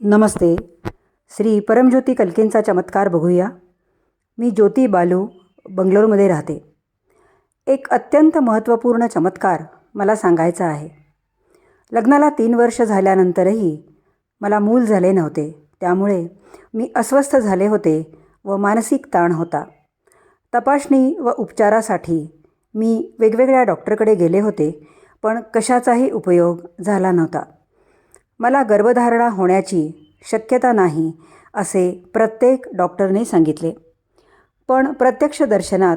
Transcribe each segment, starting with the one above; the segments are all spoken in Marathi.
नमस्ते. श्री परमज्योती कलकेंचा चमत्कार बघूया. मी ज्योती बालू बंगलोरमध्ये राहते. एक अत्यंत महत्त्वपूर्ण चमत्कार मला सांगायचा आहे. लग्नाला तीन वर्ष झाल्यानंतरही मला मूल झाले नव्हते. त्यामुळे मी अस्वस्थ झाले होते व मानसिक ताण होता. तपासणी व उपचारासाठी मी वेगवेगळ्या डॉक्टरकडे गेले होते पण कशाचाही उपयोग झाला नव्हता. मला गर्भधारणा होण्याची शक्यता नाही असे प्रत्येक डॉक्टरने सांगितले. पण प्रत्यक्ष दर्शनात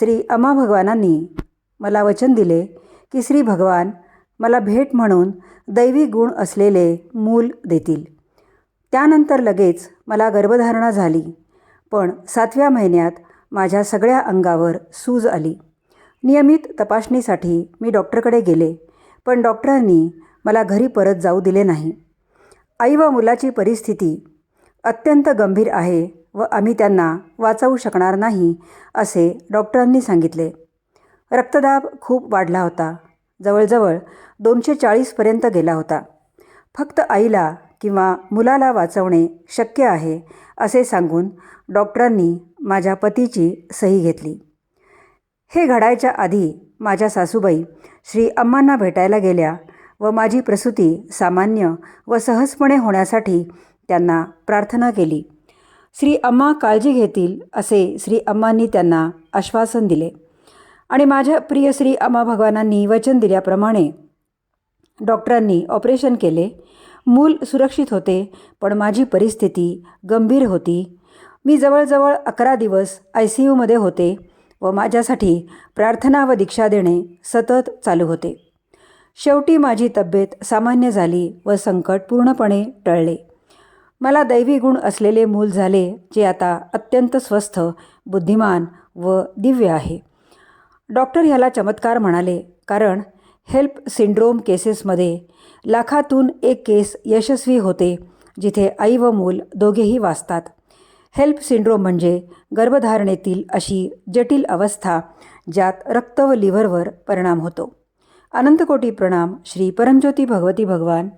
श्री अम्मा भगवानांनी मला वचन दिले की श्री भगवान मला भेट म्हणून दैवी गुण असलेले मूल देतील. त्यानंतर लगेच मला गर्भधारणा झाली पण सातव्या महिन्यात माझ्या सगळ्या अंगावर सूज आली. नियमित तपासणीसाठी मी डॉक्टरकडे गेले पण डॉक्टरांनी मला घरी परत जाऊ दिले नाही. आई व मुलाची परिस्थिती अत्यंत गंभीर आहे व आम्ही त्यांना वाचवू शकणार नाही असे डॉक्टरांनी सांगितले. रक्तदाब खूप वाढला होता. जवळजवळ दोनशे चाळीसपर्यंत गेला होता. फक्त आईला किंवा मुलाला वाचवणे शक्य आहे असे सांगून डॉक्टरांनी माझ्या पतीची सही घेतली. हे घडायच्या आधी माझ्या सासूबाई श्री अम्मांना भेटायला गेल्या व माझी प्रसूती सामान्य व सहजपणे होण्यासाठी त्यांना प्रार्थना केली. श्री अम्मा काळजी घेतील असे श्री अम्मांनी त्यांना आश्वासन दिले. आणि माझ्या प्रिय श्री अम्मा भगवानांनी वचन दिल्याप्रमाणे डॉक्टरांनी ऑपरेशन केले. मूल सुरक्षित होते पण माझी परिस्थिती गंभीर होती. मी जवळजवळ अकरा दिवस आय सी यूमध्ये होते व माझ्यासाठी प्रार्थना व दीक्षा देणे सतत चालू होते. शेवटी माझी तब्येत सामान्य झाली व संकट पूर्णपणे टळले. मला दैवी गुण असलेले मूल झाले जे आता अत्यंत स्वस्थ बुद्धिमान व दिव्य आहे. डॉक्टर ह्याला चमत्कार म्हणाले कारण हेल्प सिंड्रोम केसेसमध्ये लाखातून एक केस यशस्वी होते जिथे आई व मूल दोघेही वाचतात. हेल्प सिंड्रोम म्हणजे गर्भधारणेतील अशी जटिल अवस्था ज्यात रक्त व लिव्हरवर परिणाम होतो. अनंतकोटी प्रणाम श्री परमज्योती भगवती भगवान.